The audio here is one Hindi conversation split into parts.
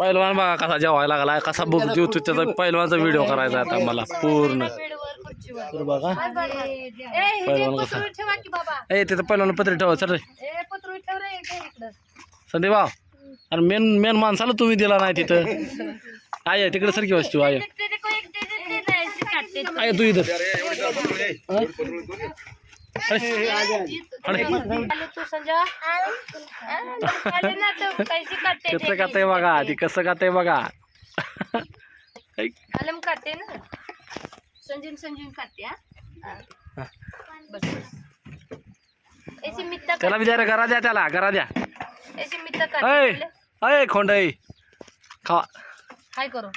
पहिलवान बघा कसा जेवायला लागला कसा बघ जेवतो त्याचा पहिलवानचा व्हिडिओ करायचा आता मला पूर्ण तर बघा पहिलवान कसा ठेवा की बाबा ए तिथं पहिलवान पत्रे ठेवा सर ए पत्र ठेव रे इकडे इकडं संदीप भाऊ अरे मेन मेन माणसाला तुम्ही दिला नाही तिथं आहे तिकडे सारखी वस्तू आहे ते ते ते ते ते आहे तू इथं तू तो कैसे कसं खाते बघा ती कसं खाते। बघा आलम काटते ना? संजीन संजीन मित्ता त्याला विचार घरा द्या त्याला घरा द्या अय अय हाय करो।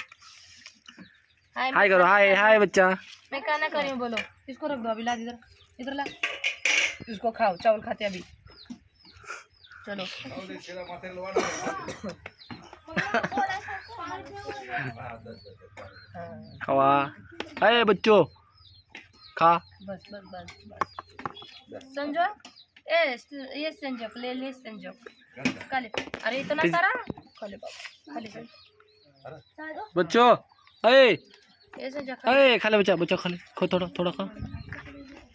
हाय हाय करो हाय हाय बच्चा। मैं क्या ना करी हूँ बोलो। इसको रख दो अभी ला इधर इधर ला। इसको खाओ चावल खाते अभी। चलो। खावा। अय बच्चो। खा। बस बस बस बस। संजो? ए ये संजो ले ले संजो। अरे इतना सारा? खाले बाबा बच्चो ये संजो खा खाले बच्चा बच्चा खाले खा थोड़ा थोड़ा खा।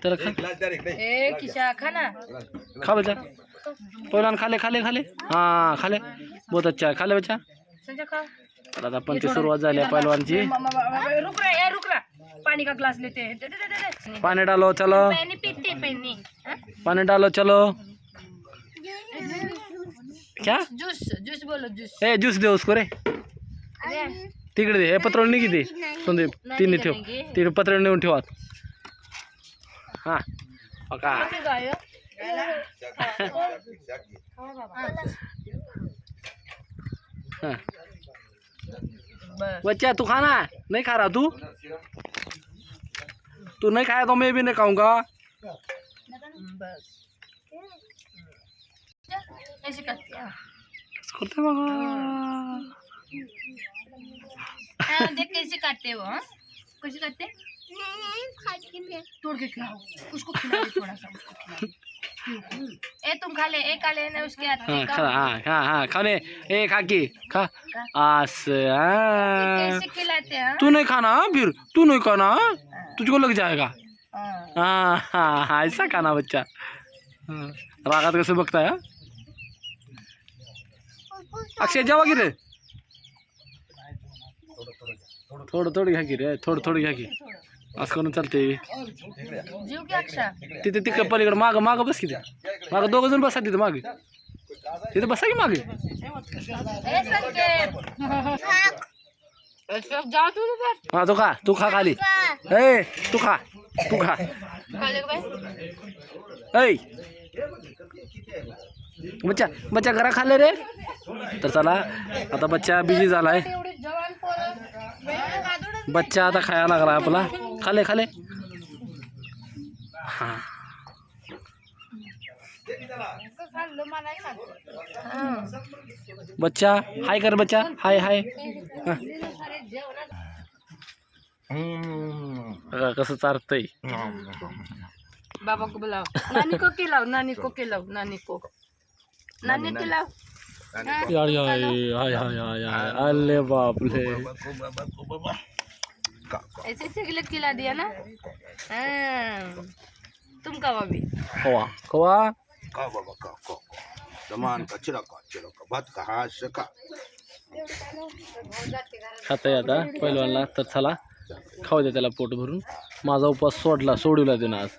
तेरा खा ए किशा खा बच्चा पहिलान खाले खाले खाले. हाँ खाले. बहुत अच्छा है खाले बच्चा. खा. तर आता पंचवीस सुरुवात झाली आहे पहिलवानची रुक रहा रुक रहा पानी का ग्लास लेते? हैं दे दे दे दे, दे. पानी डालो चलो. पानी पीते पानी. हाँ? पानी डालो चलो. क्या? जूस जूस बोलो जूस ए ज्यूस दे उसको रे. तिकडे दे. हे पत्र नाही किती संदीप तिने ठेव. तिकडे पत्र नेऊन ठेवा हा का हाँ बच्चा तू खाना है नहीं खा रहा तू तू नहीं खाया तो मैं भी नहीं खाऊँगा बस ऐसे करते हैं करते बाबा हाँ, देख कैसे काटते हो हाँ? तोड़ के खिलाओ उसको खिला थोड़ा सा उसको खिला ए तुम खा ले ए खा ले ना उसके हाथ हाँ में खा हाँ हाँ हाँ खाने ए खा की खा। आस हाँ कैसे खिलाते हैं? तू नहीं खाना हाँ, फिर तू नहीं खाना हाँ? तुझको लग जाएगा। हाँ। हाँ हाँ हाँ ऐसा खाना बच्चा। हाँ, रागात कसं बघताय हा? अक्षय जेवा की रे। थोडं थोडं घ्या की रे थोडं थोडं घ्या असं करून चालते तिथे तिकडे पलीकडे माग माग बस की ते माग दोघं जण बसा तिथं मागे. तिथे बसा की मागे. तू हा तू खा तू खा खाली. ए तू खा तू खा. ऐ. बच्चा बच्चा घरा खाल्ले रे? तर चला आता बच्चा बिझी झालाय. बच्चा आता खायला लागला आपला. खाले खाले। हा। हाँ. बच्चा हाय कर बच्चा हाय हाय। हा. बघा कसं चारतंय. बाबा को बुलाओ नानी को खिलाओ नानी को खिलाओ नानी. को नानी खिलाओ. यार यार हाय हाय हाय हाय. अरे बापले. ऐसे ऐसे गिले खिला दिया ना? हाँ. तुम खाओ अभी। कवा कवा का बाबा का का जमान का चिरका चिरका भात का हास का खाताय आता पहिलवानला तर चला. खाऊ दे त्याला पोट भरून. माझा उपवास सोडला सोडवला त्यानं आज.